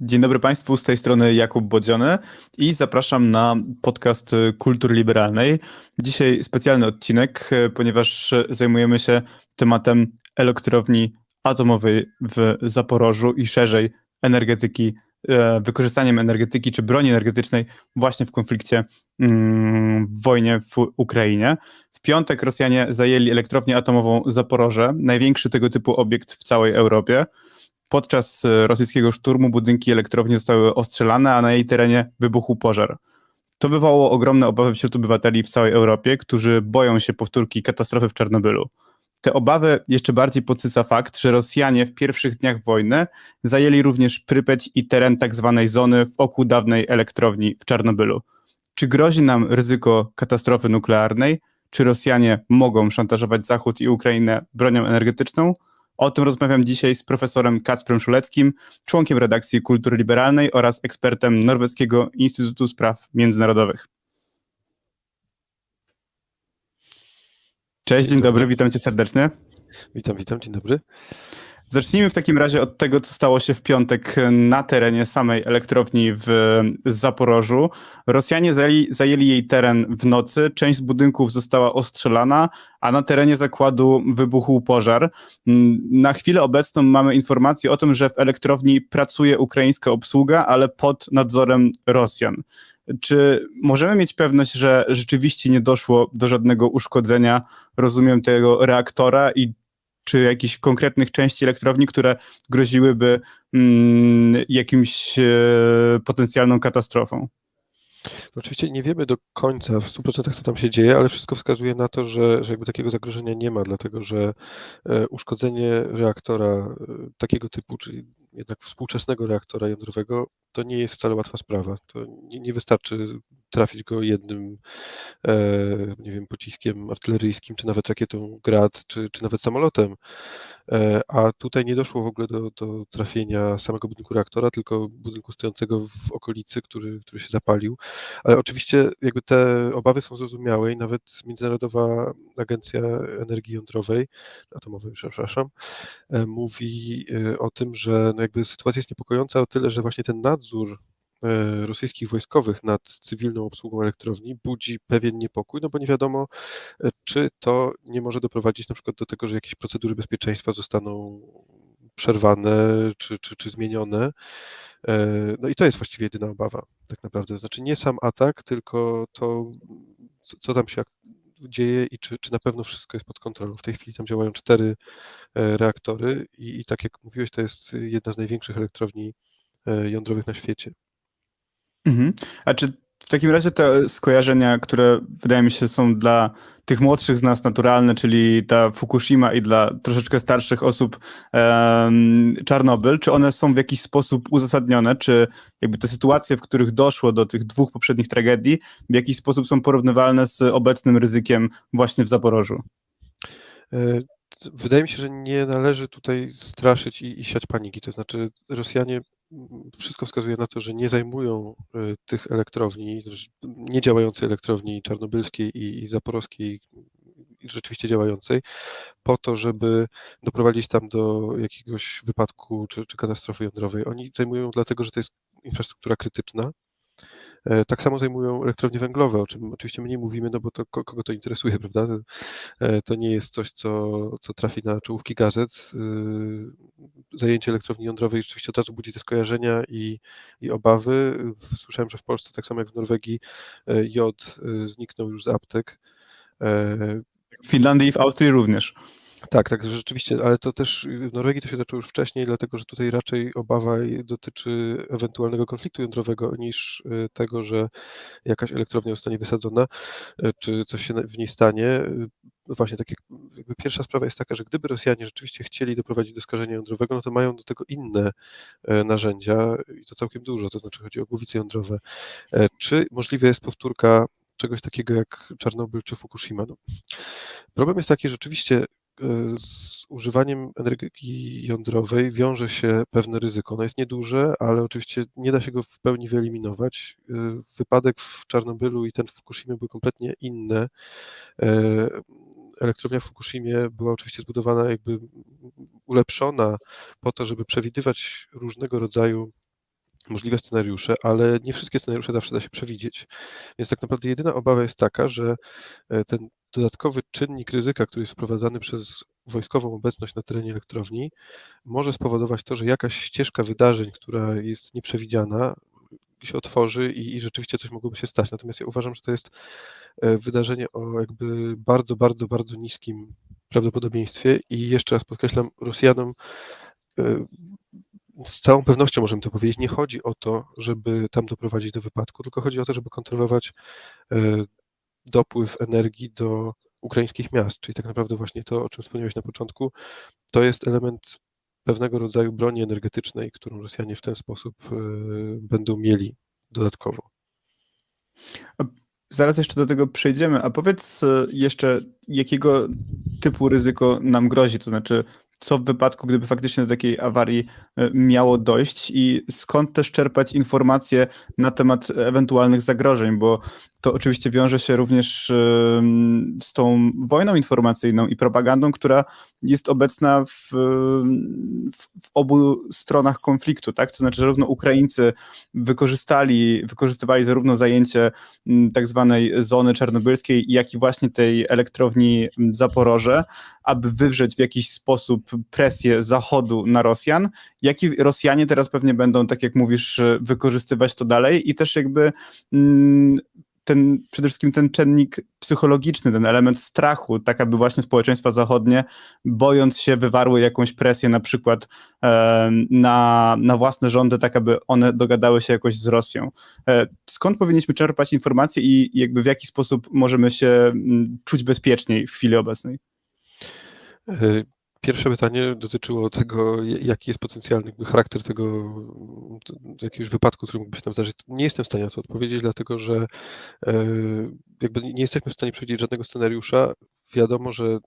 Dzień dobry Państwu, z tej strony Jakub Bodziony i zapraszam na podcast Kultury Liberalnej. Dzisiaj specjalny odcinek, ponieważ zajmujemy się tematem elektrowni atomowej w Zaporożu i szerzej energetyki, e, wykorzystaniem energetyki czy broni energetycznej właśnie w konflikcie, mm, w wojnie w Ukrainie. W piątek Rosjanie zajęli elektrownię atomową Zaporoże, największy tego typu obiekt w całej Europie. Podczas e, rosyjskiego szturmu budynki elektrowni zostały ostrzelane, a na jej terenie wybuchł pożar. To wywołało ogromne obawy wśród obywateli w całej Europie, którzy boją się powtórki katastrofy w Czarnobylu. Te obawy jeszcze bardziej podsyca fakt, że Rosjanie w pierwszych dniach wojny zajęli również Prypeć i teren tzw. Tak zony wokół dawnej elektrowni w Czarnobylu. Czy grozi nam ryzyko katastrofy nuklearnej? Czy Rosjanie mogą szantażować Zachód i Ukrainę bronią energetyczną? O tym rozmawiam dzisiaj z profesorem Kacprem Szuleckim, członkiem redakcji Kultury Liberalnej oraz ekspertem Norweskiego Instytutu Spraw Międzynarodowych. Cześć, dzień, dobry, witam cię serdecznie. Witam, witam, dzień dobry. Zacznijmy w takim razie od tego, co stało się w piątek na terenie samej elektrowni w Zaporożu. Rosjanie zajęli, zajęli, jej teren w nocy, część z budynków została ostrzelana, a na terenie zakładu wybuchł pożar. Na chwilę obecną mamy informację o tym, że w elektrowni pracuje ukraińska obsługa, ale pod nadzorem Rosjan. Czy możemy mieć pewność, że rzeczywiście nie doszło do żadnego uszkodzenia, rozumiem, tego reaktora i czy jakichś konkretnych części elektrowni, które groziłyby mm, jakimś e, potencjalną katastrofą? Oczywiście nie wiemy do końca w 100% co tam się dzieje, ale wszystko wskazuje na to, że, że jakby takiego zagrożenia nie ma, dlatego że e, uszkodzenie reaktora e, takiego typu, czyli jednak współczesnego reaktora jądrowego, to nie jest wcale łatwa sprawa. To nie, nie wystarczy trafić go jednym, e, nie wiem, pociskiem artyleryjskim, czy nawet rakietą Grad, czy, czy nawet samolotem. E, a tutaj nie doszło w ogóle do, do trafienia samego budynku reaktora, tylko budynku stojącego w okolicy, który, który się zapalił. Ale oczywiście jakby te obawy są zrozumiałe i nawet Międzynarodowa Agencja Energii Jądrowej, atomowej, przepraszam, e, mówi o tym, że no jakby sytuacja jest niepokojąca o tyle, że właśnie ten nadzór E, rosyjskich wojskowych nad cywilną obsługą elektrowni budzi pewien niepokój, no bo nie wiadomo, e, czy to nie może doprowadzić na przykład do tego, że jakieś procedury bezpieczeństwa zostaną przerwane czy, czy, czy zmienione. E, no i to jest właściwie jedyna obawa, tak naprawdę. Znaczy nie sam atak, tylko to, co tam się dzieje i czy, czy na pewno wszystko jest pod kontrolą. W tej chwili tam działają cztery reaktory i, i tak jak mówiłeś, to jest jedna z największych elektrowni jądrowych na świecie. Mhm. A czy w takim razie te skojarzenia, które wydaje mi się są dla tych młodszych z nas naturalne, czyli ta Fukushima i dla troszeczkę starszych osób um, Czarnobyl, czy one są w jakiś sposób uzasadnione, czy jakby te sytuacje, w których doszło do tych dwóch poprzednich tragedii, w jakiś sposób są porównywalne z obecnym ryzykiem właśnie w Zaporożu? E, wydaje mi się, że nie należy tutaj straszyć i, i siać paniki. To znaczy, Rosjanie wszystko wskazuje na to, że nie zajmują e, tych elektrowni, nie działającej elektrowni czarnobylskiej i, zaporowskiej, rzeczywiście działającej, po to, żeby doprowadzić tam do jakiegoś wypadku czy, czy katastrofy jądrowej. Oni zajmują dlatego, że to jest infrastruktura krytyczna, tak samo zajmują elektrownie węglowe, o czym oczywiście my nie mówimy, no bo to kogo to interesuje, prawda? E, to nie jest coś, co, co trafi na czołówki gazet. E, zajęcie elektrowni jądrowej rzeczywiście od razu budzi te skojarzenia i, i obawy. Słyszałem, że w Polsce, tak samo jak w Norwegii, jod zniknął już z aptek. W Finlandii i w Austrii również. Tak, tak, rzeczywiście, ale to też w Norwegii to się zaczęło już wcześniej, dlatego że tutaj raczej obawa dotyczy ewentualnego konfliktu jądrowego niż y, tego, że jakaś elektrownia zostanie wysadzona, y, czy coś się w niej stanie. Y, właśnie tak jak jakby pierwsza sprawa jest taka, że gdyby Rosjanie rzeczywiście chcieli doprowadzić do skażenia jądrowego, no to mają do tego inne narzędzia i to całkiem dużo, to znaczy chodzi o głowice jądrowe. E, czy możliwe jest powtórka czegoś takiego jak Czarnobyl czy Fukushima? No, problem jest taki, że rzeczywiście E, z używaniem energii jądrowej wiąże się pewne ryzyko. Ono jest nieduże, ale oczywiście nie da się go w pełni wyeliminować. E, wypadek w Czarnobylu i ten w Fukushimie były kompletnie inne. E, elektrownia w Fukushimie była oczywiście zbudowana, jakby ulepszona po to, żeby przewidywać różnego rodzaju możliwe scenariusze, ale nie wszystkie scenariusze zawsze da się przewidzieć. Więc tak naprawdę jedyna obawa jest taka, że e, ten dodatkowy czynnik ryzyka, który jest wprowadzany przez wojskową obecność na terenie elektrowni, może spowodować to, że jakaś ścieżka wydarzeń, która jest nieprzewidziana, się otworzy i, i rzeczywiście coś mogłoby się stać. Natomiast ja uważam, że to jest e, wydarzenie o jakby bardzo, bardzo, bardzo niskim prawdopodobieństwie i jeszcze raz podkreślam, Rosjanom e, z całą pewnością możemy to powiedzieć, nie chodzi o to, żeby tam doprowadzić do wypadku, tylko chodzi o to, żeby kontrolować e, dopływ energii do ukraińskich miast, czyli tak naprawdę właśnie to, o czym wspomniałeś na początku, to jest element pewnego rodzaju broni energetycznej, którą Rosjanie w ten sposób e, będą mieli dodatkowo. Zaraz jeszcze do tego przejdziemy, a powiedz e, jeszcze, jakiego typu ryzyko nam grozi, to znaczy co w wypadku, gdyby faktycznie do takiej awarii e, miało dojść? I skąd też czerpać informacje na temat ewentualnych zagrożeń, bo to oczywiście wiąże się również z tą wojną informacyjną i propagandą, która jest obecna w, w, w, obu stronach konfliktu, tak? To znaczy, zarówno Ukraińcy wykorzystali, wykorzystywali zarówno zajęcie tak zwanej zony czarnobylskiej, jak i właśnie tej elektrowni Zaporoże, aby wywrzeć w jakiś sposób presję Zachodu na Rosjan, jak i Rosjanie teraz pewnie będą, tak jak mówisz, wykorzystywać to dalej i też jakby ten, przede wszystkim ten czynnik psychologiczny, ten element strachu, tak aby właśnie społeczeństwa zachodnie, bojąc się, wywarły jakąś presję na przykład e, na, na własne rządy, tak aby one dogadały się jakoś z Rosją. E, skąd powinniśmy czerpać informacje i jakby w jaki sposób możemy się czuć bezpieczniej w chwili obecnej? Pierwsze pytanie dotyczyło tego, jaki jest potencjalny charakter tego jakiegoś wypadku, który mógłby się tam zdarzyć. Nie jestem w stanie na to odpowiedzieć, dlatego że e, jakby nie jesteśmy w stanie przewidzieć żadnego scenariusza. Wiadomo, że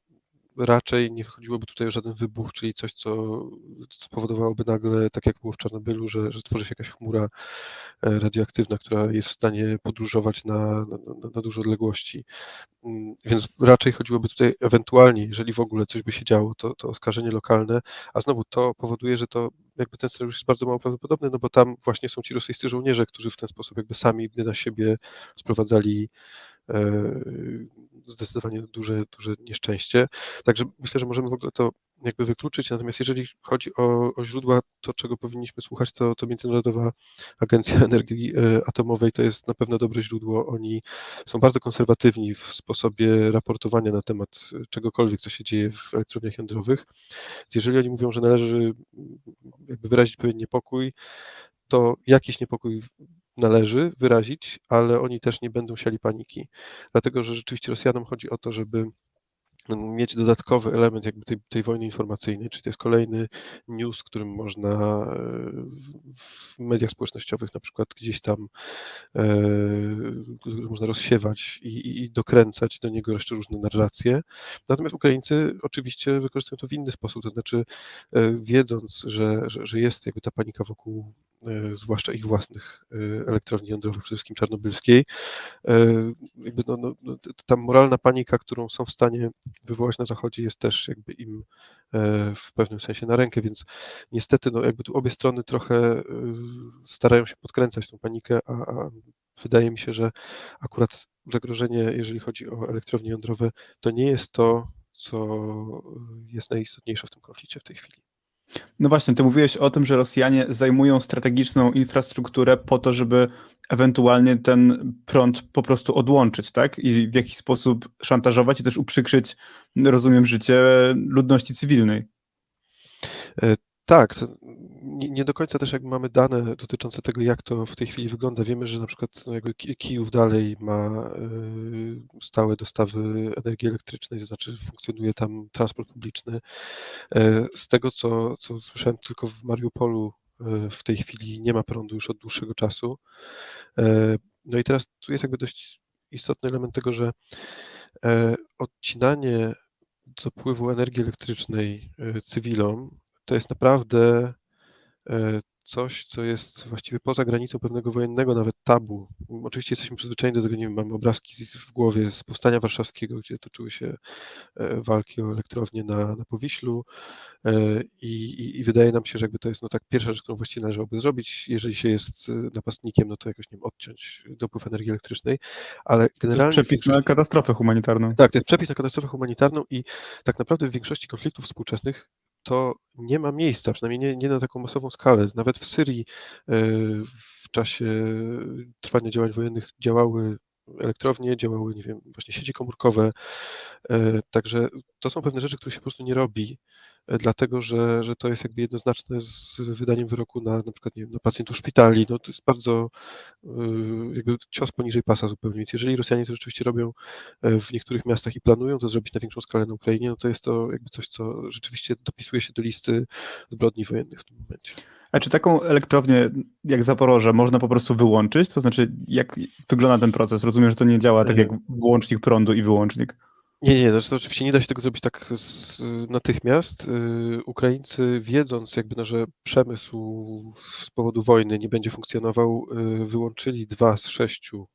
raczej nie chodziłoby tutaj o żaden wybuch, czyli coś, co spowodowałoby nagle, tak jak było w Czarnobylu, że, że tworzy się jakaś chmura e, radioaktywna, która jest w stanie podróżować na, na, na dużo odległości. Mm, więc raczej chodziłoby tutaj ewentualnie, jeżeli w ogóle coś by się działo, to, to oskarżenie lokalne, a znowu to powoduje, że to jakby ten scenariusz jest bardzo mało prawdopodobny, no bo tam właśnie są ci rosyjscy żołnierze, którzy w ten sposób jakby sami na siebie sprowadzali zdecydowanie duże, duże nieszczęście. Także myślę, że możemy w ogóle to jakby wykluczyć. Natomiast jeżeli chodzi o, o źródła, to czego powinniśmy słuchać, to, to Międzynarodowa Agencja Energii e, Atomowej to jest na pewno dobre źródło. Oni są bardzo konserwatywni w sposobie raportowania na temat czegokolwiek, co się dzieje w elektrowniach jądrowych. Jeżeli oni mówią, że należy jakby wyrazić pewien niepokój, to jakiś niepokój należy wyrazić, ale oni też nie będą siali paniki, dlatego że rzeczywiście Rosjanom chodzi o to, żeby mieć dodatkowy element jakby tej, tej wojny informacyjnej, czyli to jest kolejny news, którym można e, w mediach społecznościowych na przykład gdzieś tam e, można rozsiewać i, i dokręcać do niego jeszcze różne narracje. Natomiast Ukraińcy oczywiście wykorzystują to w inny sposób, to znaczy e, wiedząc, że, że, że jest jakby ta panika wokół zwłaszcza ich własnych elektrowni jądrowych, przede wszystkim czarnobylskiej, jakby no, no, no ta moralna panika, którą są w stanie wywołać na Zachodzie, jest też jakby im e, w pewnym sensie na rękę, więc niestety no jakby tu obie strony trochę e, starają się podkręcać tą panikę, a, a wydaje mi się, że akurat zagrożenie, jeżeli chodzi o elektrownie jądrowe, to nie jest to, co jest najistotniejsze w tym konflikcie w tej chwili. No właśnie, ty mówiłeś o tym, że Rosjanie zajmują strategiczną infrastrukturę po to, żeby ewentualnie ten prąd po prostu odłączyć, tak? I w jakiś sposób szantażować i też uprzykrzyć, rozumiem, życie ludności cywilnej. E, tak, nie, nie, do końca też jakby mamy dane dotyczące tego, jak to w tej chwili wygląda. Wiemy, że na przykład no jakby Kijów dalej ma y, stałe dostawy energii elektrycznej, to znaczy funkcjonuje tam transport publiczny. E, z tego, co, co słyszałem, tylko w Mariupolu e, w tej chwili nie ma prądu już od dłuższego czasu. E, no i teraz tu jest jakby dość istotny element tego, że odcinanie dopływu energii elektrycznej cywilom to jest naprawdę coś, co jest właściwie poza granicą pewnego wojennego, nawet tabu. Oczywiście jesteśmy przyzwyczajeni do tego, nie wiem, mamy obrazki w głowie z Powstania Warszawskiego, gdzie toczyły się e, walki o elektrownię na, na Powiślu e, i, i, i wydaje nam się, że jakby to jest no tak pierwsza rzecz, którą właściwie należałoby zrobić. Jeżeli się jest napastnikiem, no to jakoś nie wiem, odciąć dopływ energii elektrycznej, ale generalnie... To jest przepis na katastrofę humanitarną. Tak, to jest przepis na katastrofę humanitarną i tak naprawdę w większości konfliktów współczesnych to nie ma miejsca, przynajmniej nie, nie na taką masową skalę. Nawet w Syrii w czasie trwania działań wojennych działały elektrownie, działały, nie wiem, właśnie sieci komórkowe. Także to są pewne rzeczy, których się po prostu nie robi, dlatego że, że to jest jakby jednoznaczne z wydaniem wyroku na na przykład nie wiem, na pacjentów szpitali. No to jest bardzo jakby cios poniżej pasa zupełnie. Więc jeżeli Rosjanie to rzeczywiście robią w niektórych miastach i planują to zrobić na większą skalę na Ukrainie, no to jest to jakby coś, co rzeczywiście dopisuje się do listy zbrodni wojennych w tym momencie. A czy taką elektrownię jak Zaporoże można po prostu wyłączyć? To znaczy, jak wygląda ten proces? Rozumiem, że to nie działa tak jak włącznik prądu i wyłącznik. Nie, nie, znaczy to oczywiście nie da się tego zrobić tak z, natychmiast. Ukraińcy, wiedząc jakby, no, że przemysł z powodu wojny nie będzie funkcjonował, wyłączyli dwa z sześciu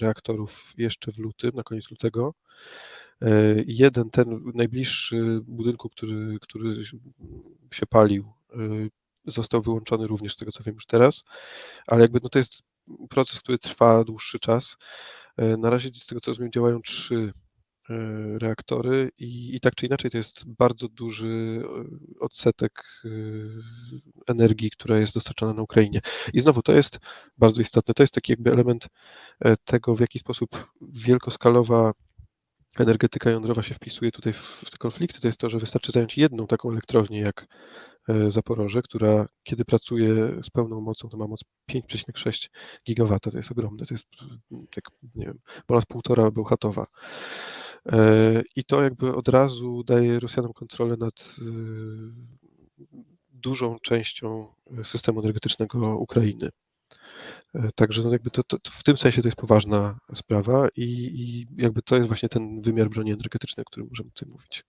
reaktorów jeszcze w lutym, na koniec lutego. Jeden, ten najbliższy budynku, który, który się palił, został wyłączony również z tego, co wiem już teraz, ale jakby no to jest proces, który trwa dłuższy czas. Na razie z tego, co rozumiem, działają trzy reaktory i, i tak czy inaczej to jest bardzo duży odsetek energii, która jest dostarczana na Ukrainie. I znowu to jest bardzo istotne, to jest taki jakby element tego, w jaki sposób wielkoskalowa energetyka jądrowa się wpisuje tutaj w, w te konflikty, to jest to, że wystarczy zająć jedną taką elektrownię jak Zaporoże, która kiedy pracuje z pełną mocą, to ma moc 5,6 gigawata, to jest ogromne, to jest tak, nie wiem, ponad półtora Bełchatowa. I to jakby od razu daje Rosjanom kontrolę nad dużą częścią systemu energetycznego Ukrainy. Także no jakby to, to, w tym sensie to jest poważna sprawa i, i jakby to jest właśnie ten wymiar broni energetycznej, o którym możemy tutaj mówić.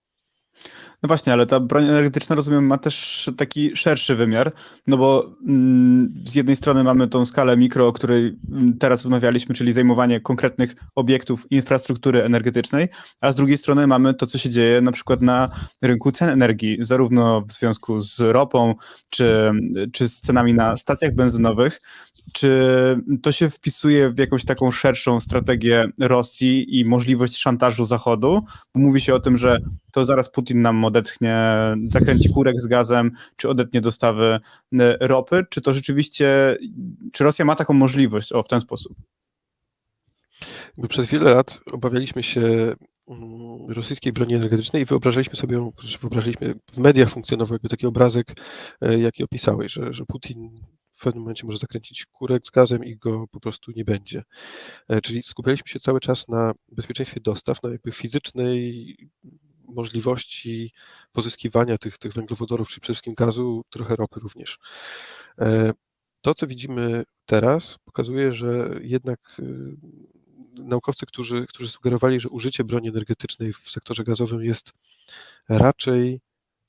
No właśnie, ale ta broń energetyczna, rozumiem, ma też taki szerszy wymiar, no bo mm, z jednej strony mamy tą skalę mikro, o której mm, teraz rozmawialiśmy, czyli zajmowanie konkretnych obiektów infrastruktury energetycznej, a z drugiej strony mamy to, co się dzieje na przykład na rynku cen energii, zarówno w związku z ropą, czy, czy z cenami na stacjach benzynowych, czy to się wpisuje w jakąś taką szerszą strategię Rosji i możliwość szantażu Zachodu? Bo mówi się o tym, że to zaraz Putin nam odetchnie, zakręci kurek z gazem, czy odetnie dostawy ropy. Czy to rzeczywiście, czy Rosja ma taką możliwość o, w ten sposób? Przez wiele lat obawialiśmy się mm, rosyjskiej broni energetycznej i wyobrażaliśmy sobie, wyobrażaliśmy, w mediach funkcjonował jakby taki obrazek, e, jaki opisałeś, że, że Putin w pewnym momencie może zakręcić kurek z gazem i go po prostu nie będzie. E, czyli skupialiśmy się cały czas na bezpieczeństwie dostaw, na jakby fizycznej możliwości pozyskiwania tych, tych węglowodorów, czy przede wszystkim gazu, trochę ropy również. E, to, co widzimy teraz, pokazuje, że jednak y, naukowcy, którzy, którzy sugerowali, że użycie broni energetycznej w sektorze gazowym jest raczej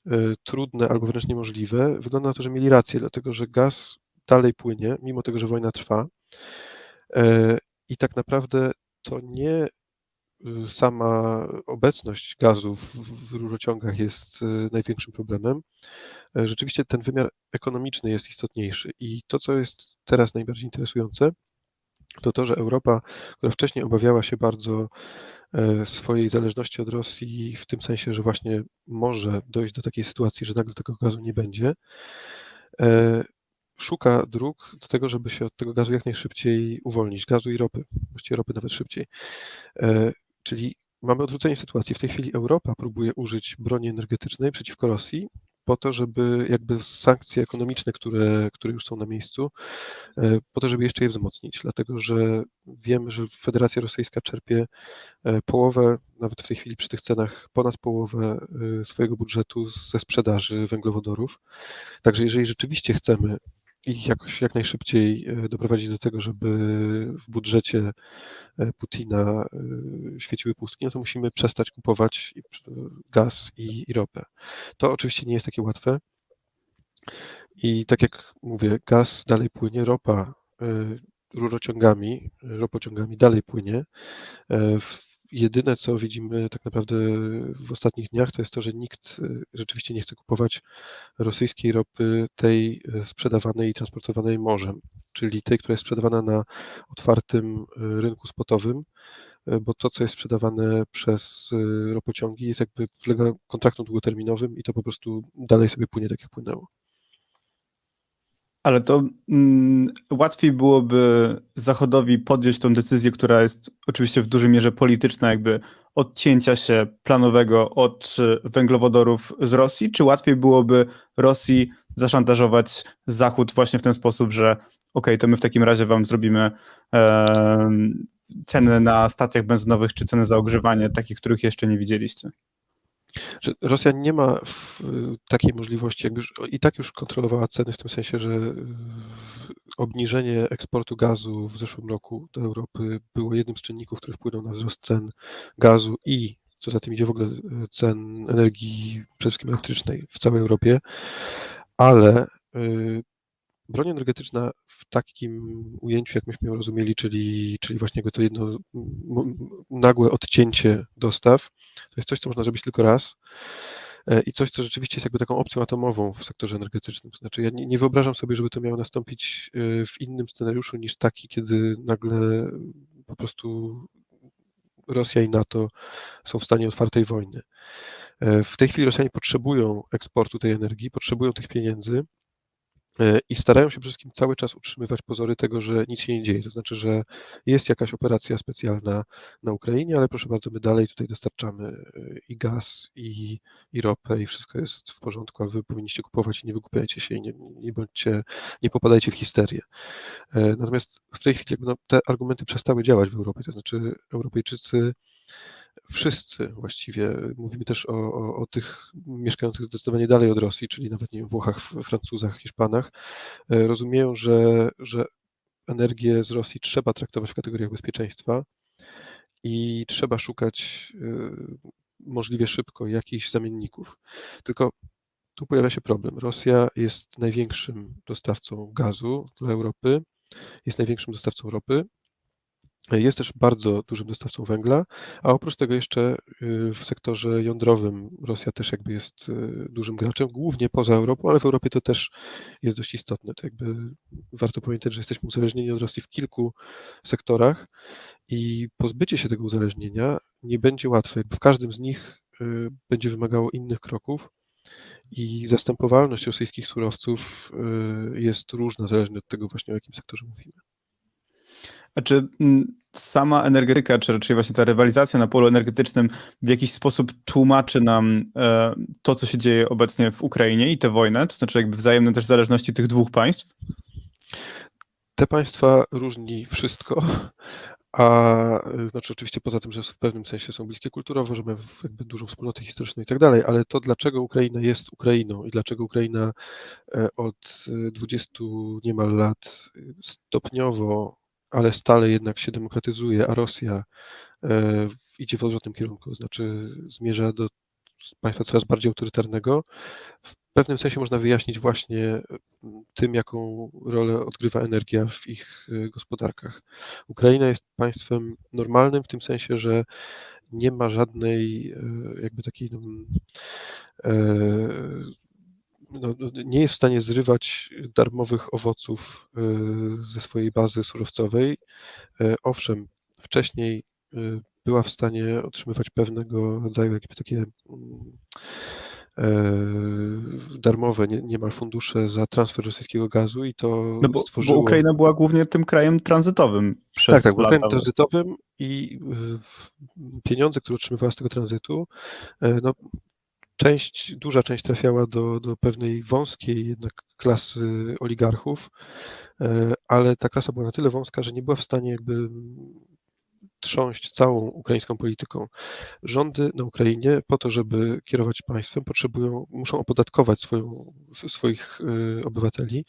y, trudne albo wręcz niemożliwe, wygląda na to, że mieli rację, dlatego że gaz dalej płynie, mimo tego, że wojna trwa. E, I tak naprawdę to nie y, sama obecność gazu w, rurociągach jest y, największym problemem. E, rzeczywiście ten wymiar ekonomiczny jest istotniejszy. I to, co jest teraz najbardziej interesujące, to to, że Europa, która wcześniej obawiała się bardzo e, swojej zależności od Rosji, w tym sensie, że właśnie może dojść do takiej sytuacji, że nagle tego gazu nie będzie, szuka dróg do tego, żeby się od tego gazu jak najszybciej uwolnić, gazu i ropy, właściwie ropy nawet szybciej. E, czyli mamy odwrócenie sytuacji. W tej chwili Europa próbuje użyć broni energetycznej przeciwko Rosji po to, żeby jakby sankcje ekonomiczne, które, które już są na miejscu, e, po to, żeby jeszcze je wzmocnić, dlatego że wiemy, że Federacja Rosyjska czerpie e, połowę, nawet w tej chwili przy tych cenach, ponad połowę swojego budżetu ze sprzedaży węglowodorów. Także jeżeli rzeczywiście chcemy jakoś jak najszybciej e, doprowadzić do tego, żeby w budżecie e, Putina e, świeciły pustki, no to musimy przestać kupować gaz i, i ropę. To oczywiście nie jest takie łatwe. I tak jak mówię, gaz dalej płynie, ropa rurociągami, ropociągami dalej płynie. W- Jedyne, co widzimy tak naprawdę w ostatnich dniach, to jest to, że nikt y, rzeczywiście nie chce kupować rosyjskiej ropy, tej y, sprzedawanej i transportowanej morzem, czyli tej, która jest sprzedawana na otwartym y, rynku spotowym, bo to, co jest sprzedawane przez ropociągi, jest jakby podlega kontraktom długoterminowym i to po prostu dalej sobie płynie tak, jak płynęło. Ale to mm, łatwiej byłoby Zachodowi podjąć tą decyzję, która jest oczywiście w dużej mierze polityczna, jakby odcięcia się planowego od e, węglowodorów z Rosji, czy łatwiej byłoby Rosji zaszantażować Zachód właśnie w ten sposób, że okej, to my w takim razie wam zrobimy em, ceny na stacjach benzynowych, czy ceny za ogrzewanie, takich, których jeszcze nie widzieliście. Że Rosja nie ma takiej możliwości, jakby już, i tak już kontrolowała ceny w tym sensie, że obniżenie eksportu gazu w zeszłym roku do Europy było jednym z czynników, który wpłynął na wzrost cen gazu i co za tym idzie w ogóle y, cen energii, przede wszystkim elektrycznej w całej Europie, ale y, broń energetyczna w takim ujęciu, jak myśmy ją rozumieli, czyli, czyli właśnie to jedno nagłe odcięcie dostaw, to jest coś, co można zrobić tylko raz e, i coś, co rzeczywiście jest jakby taką opcją atomową w sektorze energetycznym. Znaczy, ja nie, wyobrażam sobie, żeby to miało nastąpić e, w innym scenariuszu niż taki, kiedy nagle po prostu Rosja i NATO są w stanie otwartej wojny. E, W tej chwili Rosjanie potrzebują eksportu tej energii, potrzebują tych pieniędzy i starają się przede wszystkim cały czas utrzymywać pozory tego, że nic się nie dzieje. To znaczy, że jest jakaś operacja specjalna na Ukrainie, ale proszę bardzo, my dalej tutaj dostarczamy e, i gaz, i, i ropę, i wszystko jest w porządku, a wy powinniście kupować i nie wygłupiajcie się i nie, nie bądźcie, nie popadajcie w histerię. E, Natomiast w tej chwili jakby no, te argumenty przestały działać w Europie, to znaczy Europejczycy wszyscy właściwie, mówimy też o, o, o tych mieszkających zdecydowanie dalej od Rosji, czyli nawet nie wiem, Włochach, Francuzach, Hiszpanach, e, rozumieją, że, że energię z Rosji trzeba traktować w kategoriach bezpieczeństwa i trzeba szukać e, możliwie szybko jakichś zamienników. Tylko tu pojawia się problem. Rosja jest największym dostawcą gazu dla Europy, jest największym dostawcą ropy, jest też bardzo dużym dostawcą węgla, a oprócz tego jeszcze y, w sektorze jądrowym Rosja też jakby jest y, dużym graczem, głównie poza Europą, ale w Europie to też jest dość istotne. To jakby warto pamiętać, że jesteśmy uzależnieni od Rosji w kilku sektorach i pozbycie się tego uzależnienia nie będzie łatwe. Jakby w każdym z nich y, będzie wymagało innych kroków i zastępowalność rosyjskich surowców jest różna, zależnie od tego właśnie o jakim sektorze mówimy. A czy mm, sama energetyka, czy raczej właśnie ta rywalizacja na polu energetycznym w jakiś sposób tłumaczy nam e, to, co się dzieje obecnie w Ukrainie i tę wojnę, to znaczy jakby wzajemne też zależności tych dwóch państw? Te państwa różni wszystko, a y, znaczy oczywiście poza tym, że w pewnym sensie są bliskie kulturowo, że mają jakby dużą wspólnotę historyczną i tak dalej, ale to dlaczego Ukraina jest Ukrainą i dlaczego Ukraina e, od y, 20 niemal lat y, stopniowo, ale stale jednak się demokratyzuje, a Rosja e, idzie w odwrotnym kierunku, znaczy zmierza do państwa coraz bardziej autorytarnego, w pewnym sensie można wyjaśnić właśnie mm, tym, jaką rolę odgrywa energia w ich y, gospodarkach. Ukraina jest państwem normalnym w tym sensie, że nie ma żadnej jakby takiej no, e, no, no, nie jest w stanie zrywać darmowych owoców y, ze swojej bazy surowcowej. E, Owszem, wcześniej y, była w stanie otrzymywać pewnego rodzaju jakby takie mm, e, darmowe nie, niemal fundusze za transfer rosyjskiego gazu i to No bo, bo stworzyło... Ukraina była głównie tym krajem tranzytowym przez Tak, tak, lata. krajem tranzytowym i y, pieniądze, które otrzymywała z tego tranzytu, e, no, część, duża część trafiała do, do pewnej wąskiej jednak klasy oligarchów, e, ale ta klasa była na tyle wąska, że nie była w stanie jakby trząść całą ukraińską polityką. Rządy na Ukrainie po to, żeby kierować państwem, potrzebują, muszą opodatkować swoją, swoich y, obywateli,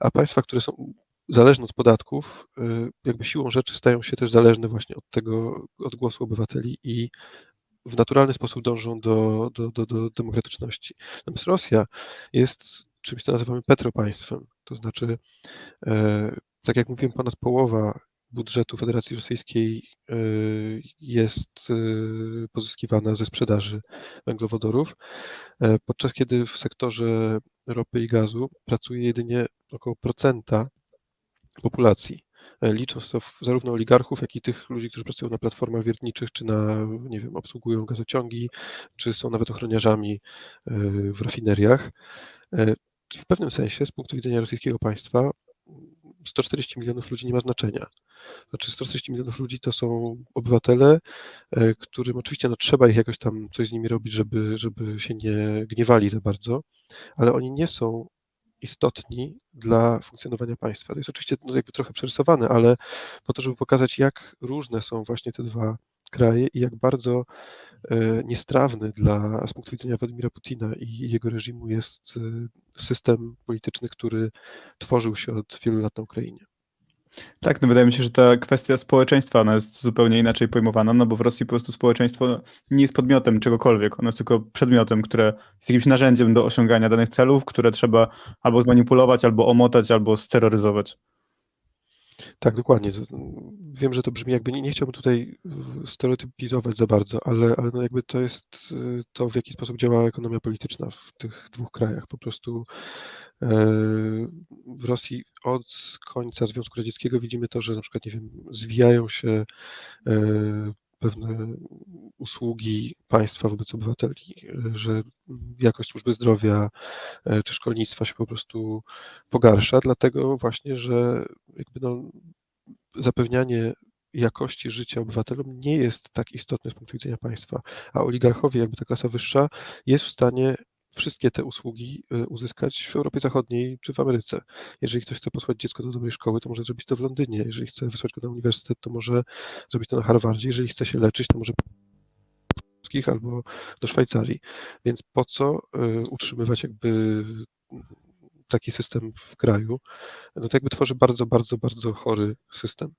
a państwa, które są zależne od podatków, y, jakby siłą rzeczy stają się też zależne właśnie od tego, od głosu obywateli i w naturalny sposób dążą do, do, do, do demokratyczności. Natomiast Rosja jest czymś, co nazywamy petropaństwem. To znaczy, e, tak jak mówiłem, ponad połowa budżetu Federacji Rosyjskiej e, jest e, pozyskiwana ze sprzedaży węglowodorów, podczas kiedy w sektorze ropy i gazu pracuje jedynie około procenta populacji. E, Licząc to zarówno oligarchów, jak i tych ludzi, którzy pracują na platformach wiertniczych, czy na, nie wiem, obsługują gazociągi, czy są nawet ochroniarzami e, w rafineriach. E, W pewnym sensie, z punktu widzenia rosyjskiego państwa, 140 milionów ludzi nie ma znaczenia. Znaczy 140 milionów ludzi to są obywatele, którym oczywiście no, trzeba ich jakoś tam coś z nimi robić, żeby, żeby się nie gniewali za bardzo, ale oni nie są istotni dla funkcjonowania państwa. To jest oczywiście no, jakby trochę przerysowane, ale po to, żeby pokazać, jak różne są właśnie te dwa kraje i jak bardzo e, niestrawny dla, z punktu widzenia Władimira Putina i jego reżimu jest e, system polityczny, który tworzył się od wielu lat na Ukrainie. Tak, no wydaje mi się, że ta kwestia społeczeństwa ona jest zupełnie inaczej pojmowana, no bo w Rosji po prostu społeczeństwo nie jest podmiotem czegokolwiek, ono jest tylko przedmiotem, które jest jakimś narzędziem do osiągania danych celów, które trzeba albo zmanipulować, albo omotać, albo steroryzować. Tak, dokładnie. Mm, Wiem, że to brzmi jakby, nie, nie chciałbym tutaj stereotypizować za bardzo, ale, ale no jakby to jest y, to, w jaki sposób działa ekonomia polityczna w tych dwóch krajach. Po prostu e, w Rosji od końca Związku Radzieckiego widzimy to, że na przykład, nie wiem, zwijają się e, pewne usługi państwa wobec obywateli, e, że jakość służby zdrowia e, czy szkolnictwa się po prostu pogarsza, dlatego właśnie, że jakby no, zapewnianie jakości życia obywatelom nie jest tak istotne z punktu widzenia państwa, a oligarchowie, jakby ta klasa wyższa, jest w stanie wszystkie te usługi y, uzyskać w Europie Zachodniej czy w Ameryce. Jeżeli ktoś chce posłać dziecko do dobrej szkoły, to może zrobić to w Londynie. Jeżeli chce wysłać go na uniwersytet, to może zrobić to na Harvardzie. Jeżeli chce się leczyć, to może albo do Szwajcarii. Więc po co y, utrzymywać jakby taki system w kraju? No to jakby tworzy bardzo, bardzo, bardzo chory system.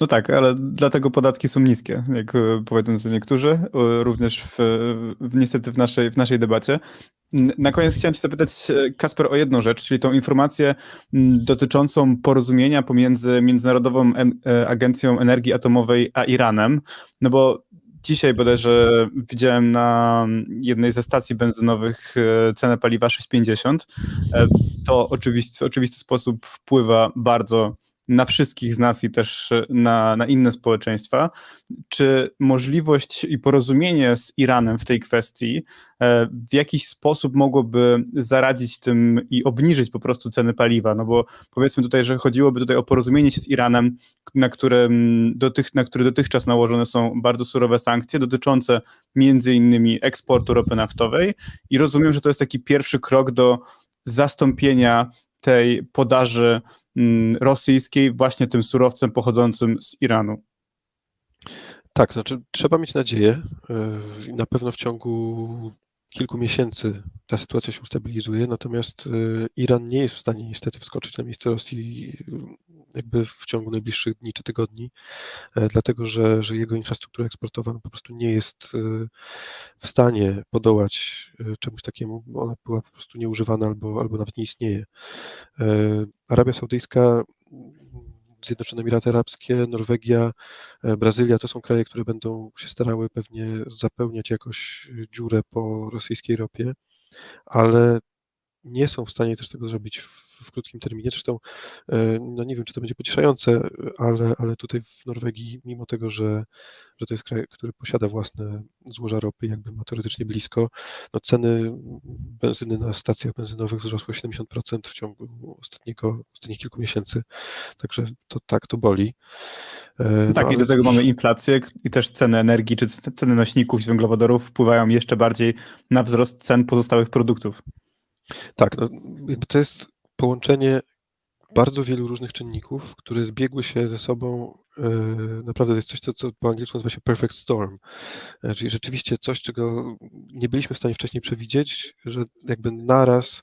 No tak, ale dlatego podatki są niskie, jak e, powiedzą niektórzy, również w, w, niestety w naszej, w naszej debacie. Na koniec chciałem Cię zapytać, e, Kasper, o jedną rzecz, czyli tą informację dotyczącą porozumienia pomiędzy Międzynarodową e, Agencją Energii Atomowej a Iranem, no bo dzisiaj bodajże widziałem na jednej ze stacji benzynowych e, cenę paliwa 6,50. E, To oczywiście, w oczywisty sposób wpływa bardzo na wszystkich z nas i też e, na, na inne społeczeństwa. Czy możliwość i porozumienie z Iranem w tej kwestii e, w jakiś sposób mogłoby zaradzić tym i obniżyć po prostu ceny paliwa? No bo powiedzmy tutaj, że chodziłoby tutaj o porozumienie się z Iranem, na, którym dotych, na który dotychczas nałożone są bardzo surowe sankcje dotyczące między innymi eksportu ropy naftowej i rozumiem, że to jest taki pierwszy krok do zastąpienia tej podaży rosyjskiej właśnie tym surowcem pochodzącym z Iranu. Tak, znaczy trzeba mieć nadzieję. y, Na pewno w ciągu kilku miesięcy ta sytuacja się ustabilizuje, natomiast y, Iran nie jest w stanie niestety wskoczyć na miejsce Rosji y, jakby w ciągu najbliższych dni czy tygodni, e, dlatego że, że jego infrastruktura eksportowa no, po prostu nie jest y, w stanie podołać czemuś takiemu, ona była po prostu nieużywana albo, albo nawet nie istnieje. E, Arabia Saudyjska, Zjednoczone Emiraty Arabskie, Norwegia, e, Brazylia to są kraje, które będą się starały pewnie zapełniać jakoś dziurę po rosyjskiej ropie, ale nie są w stanie też tego zrobić w, w krótkim terminie. Zresztą, e, no nie wiem, czy to będzie pocieszające, ale, ale tutaj w Norwegii, mimo tego, że, że to jest kraj, który posiada własne złoża ropy, jakby ma teoretycznie blisko, no ceny benzyny na stacjach benzynowych wzrosły 70% w ciągu ostatniego, ostatnich kilku miesięcy. Także to tak, to boli. E, Tak, no, i do tego mamy inflację i też ceny energii czy ceny nośników i węglowodorów wpływają jeszcze bardziej na wzrost cen pozostałych produktów. Tak, no, to jest połączenie bardzo wielu różnych czynników, które zbiegły się ze sobą. e, Naprawdę to jest coś, co, co po angielsku nazywa się perfect storm. E, Czyli rzeczywiście coś, czego nie byliśmy w stanie wcześniej przewidzieć, że jakby naraz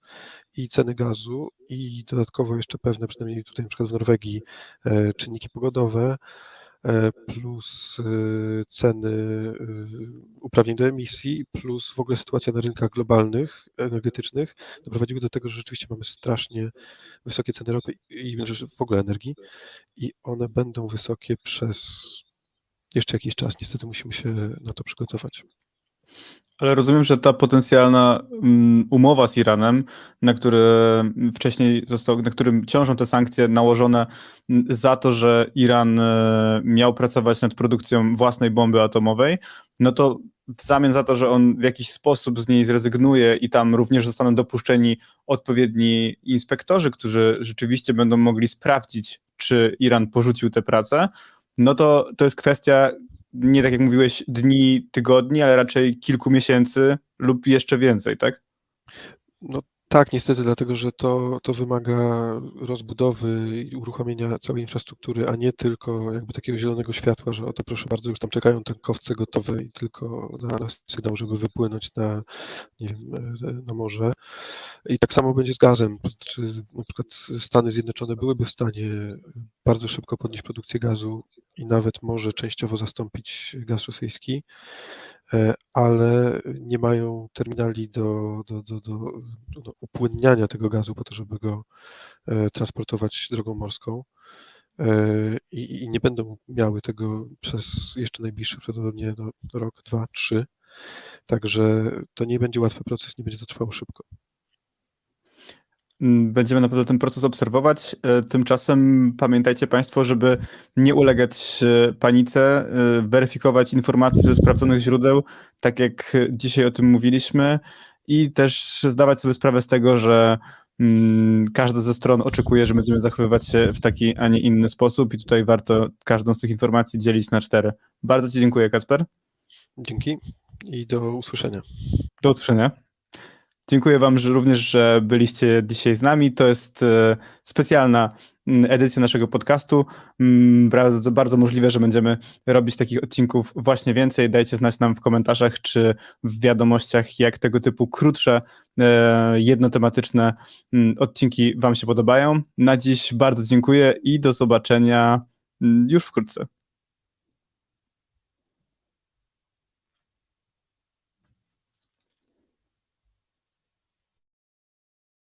i ceny gazu, i dodatkowo jeszcze pewne, przynajmniej tutaj na przykład w Norwegii, e, czynniki pogodowe, plus e, ceny e, uprawnień do emisji, plus w ogóle sytuacja na rynkach globalnych, energetycznych doprowadziły do tego, że rzeczywiście mamy strasznie wysokie ceny ropy i w ogóle energii i one będą wysokie przez jeszcze jakiś czas. Niestety musimy się na to przygotować. Ale rozumiem, że ta potencjalna mm, umowa z Iranem, na który wcześniej został, na którym ciążą te sankcje nałożone mm, za to, że Iran e, miał pracować nad produkcją własnej bomby atomowej, no to w zamian za to, że on w jakiś sposób z niej zrezygnuje i tam również zostaną dopuszczeni odpowiedni inspektorzy, którzy rzeczywiście będą mogli sprawdzić, czy Iran porzucił tę pracę, no to to jest kwestia nie tak jak mówiłeś, dni, tygodni, ale raczej kilku miesięcy lub jeszcze więcej, tak? No tak, niestety, dlatego że to, to wymaga rozbudowy i uruchomienia całej infrastruktury, a nie tylko jakby takiego zielonego światła, że oto proszę bardzo, już tam czekają tankowce gotowe i tylko na, na sygnał, żeby wypłynąć na, nie wiem, e, na morze. I tak samo będzie z gazem. Znaczy, na przykład Stany Zjednoczone byłyby w stanie bardzo szybko podnieść produkcję gazu i nawet może częściowo zastąpić gaz rosyjski, ale nie mają terminali do, do, do, do, do upłynniania tego gazu po to, żeby go e, transportować drogą morską. E, I, I nie będą miały tego przez jeszcze najbliższy prawdopodobnie no, rok, dwa, trzy. Także to nie będzie łatwy proces, nie będzie to trwało szybko. Mm, Będziemy na pewno ten proces obserwować. E, Tymczasem pamiętajcie Państwo, żeby nie ulegać e, panice, e, weryfikować informacje ze sprawdzonych źródeł, tak jak dzisiaj o tym mówiliśmy, i też zdawać sobie sprawę z tego, że mm, każda ze stron oczekuje, że będziemy zachowywać się w taki, a nie inny sposób, i tutaj warto każdą z tych informacji dzielić na cztery. Bardzo Ci dziękuję, Kasper. Dzięki i do usłyszenia. Do usłyszenia. Dziękuję Wam że również, że byliście dzisiaj z nami. To jest e, specjalna edycja naszego podcastu. Bardzo, bardzo możliwe, że będziemy robić takich odcinków właśnie więcej. Dajcie znać nam w komentarzach czy w wiadomościach, jak tego typu krótsze, e, jednotematyczne odcinki Wam się podobają. Na dziś bardzo dziękuję i do zobaczenia już wkrótce.